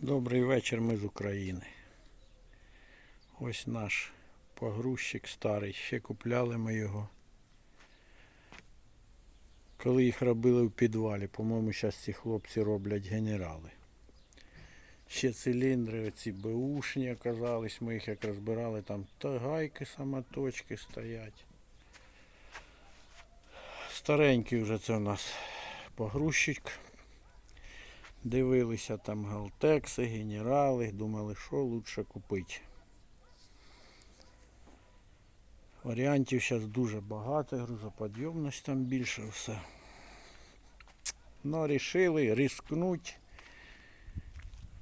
Добрий вечір, ми з України. Ось наш погрузчик старий. Ще купляли ми його. Коли їх робили в підвалі, по-моєму, зараз ці хлопці роблять генерали. Ще циліндри, оці беушні оказались, ми їх як розбирали, там та гайки самоточки стоять. Старенький вже це у нас погрузчик. Дивилися там галтекси, генерали, думали, що лучше купити. Варіантів зараз дуже багато, грузоподйомність там більше все. Ну, рішили рискнуть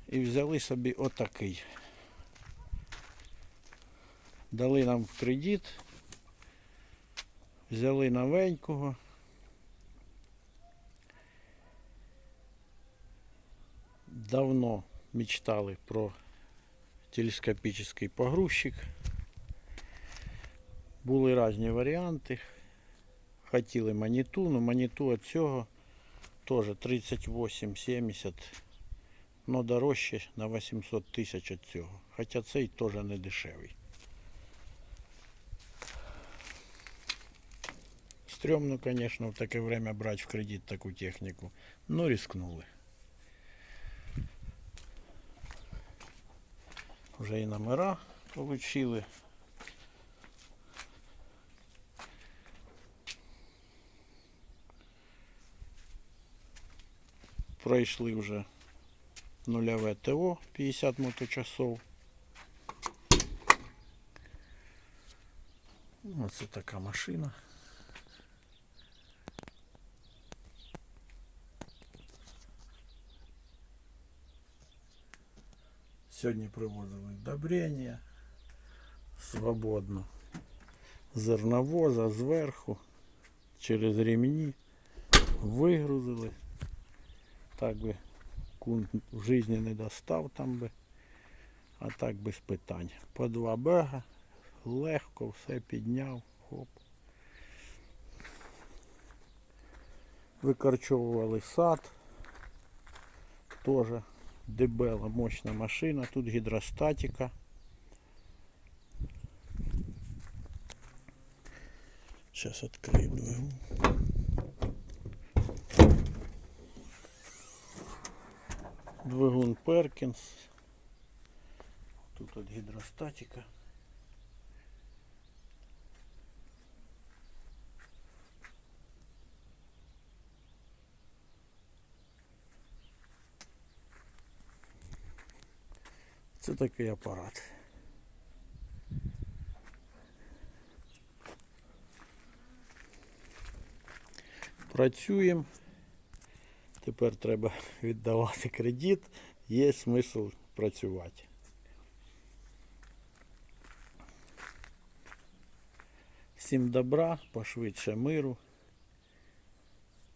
і взяли собі отакий. Дали нам в кредит, взяли новенького. Давно мечтали про телескопический погрузчик. Були різні варіанти. Хотіли маніту, но маніту від цього теж 38-70, но дорожче на 800 тисяч від цього. Хоча цей теж не дешевий. Стрёмно, конечно, в таке время брати в кредит таку техніку, но рискнули. Вже і номера получили. Пройшли вже нульове ТО 50 моточасов. Оце така машина. Сьогодні привозили удобрення свободно. Зерновоза зверху, через ремні вигрузили. Так би кун в житті не достав там би, а так без питань. По два бега, легко все підняв, хоп. Викорчовували сад. Теж дебела, мощна машина, тут гідростатика. Сейчас відкрию двигун. Двигун Перкінс. Тут от гідростатика. Це такий апарат. Працюємо. Тепер треба віддавати кредит. Є смисл працювати. Всім добра, пошвидше миру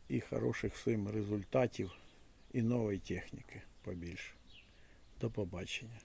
і хороших всім результатів і нової техніки побільше. До побачення.